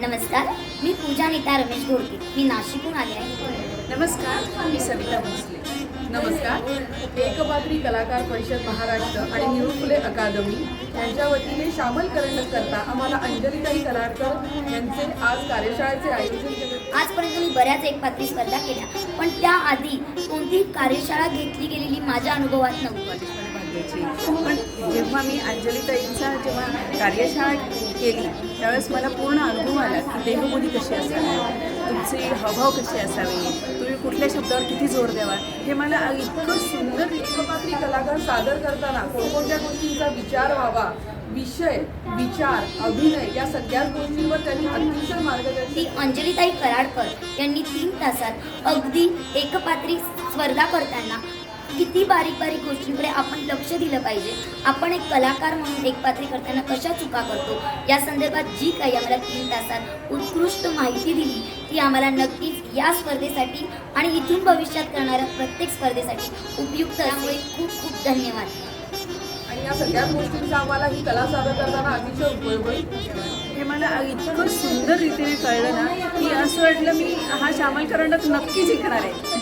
नमस्कार मी पूजा नीता रमेश घोडके. मी नाशिकहून आले आहे. नमस्कार मी सविता भोसले. नमस्कार एकपात्री कलाकार परिषद महाराष्ट्र आणि निळू फुले अकादमी यांच्या वतीने शामल करता आम्हाला अंजलीताई कराडकर यांचे आज कार्यशाळेचे आयोजन केले. आजपर्यंत मी बऱ्याच एकपात्री स्पर्धा केल्या पण त्याआधी कोणतीही कार्यशाळा घेतली गेलेली माझ्या अनुभवात नव्हती. पण जेव्हा मी अंजलीताईंचा जेव्हा कार्यशाळा केली. त्यावेळेस मला पूर्ण अनुभव आला की देहबोली कशी असावी? तुमचे हावभाव कसे असावे? तुम्ही कुठल्या शब्दावर किती जोर द्यावा? हे मला इतकं सुंदर विश्वपात्री कलाकार सादर करताना कोणकोणत्या गोष्टींचा विचार व्हावा? विषय विचार अभिनय या सगळ्याच गोष्टींवर त्यांनी अतिशय मार्गदर्शन ती अंजलीताई कराडकर यांनी तीन तासात अगदी एकपात्री स्पर्धा करताना किती बारीक बारीक गोष्टींकडे आपण लक्ष दिलं पाहिजे. आपण एक कलाकार म्हणून एकपात्री करताना कशा चुका करतो? या संदर्भात जी काही आम्हाला तीन तासात उत्कृष्ट माहिती दिली ती आम्हाला नक्कीच या स्पर्धेसाठी आणि इथून भविष्यात करणाऱ्या प्रत्येक स्पर्धेसाठी उपयुक्त त्यामुळे खूप खूप धन्यवाद. आणि या सगळ्याच गोष्टींचा आम्हाला ही कला सादर करताना अतिशय उपयोग होईल. हे मला इतकं सुंदर रीतीने कळलं ना की असं वाटलं मी हा श्यामल करंडात नक्की जिंकणार आहे.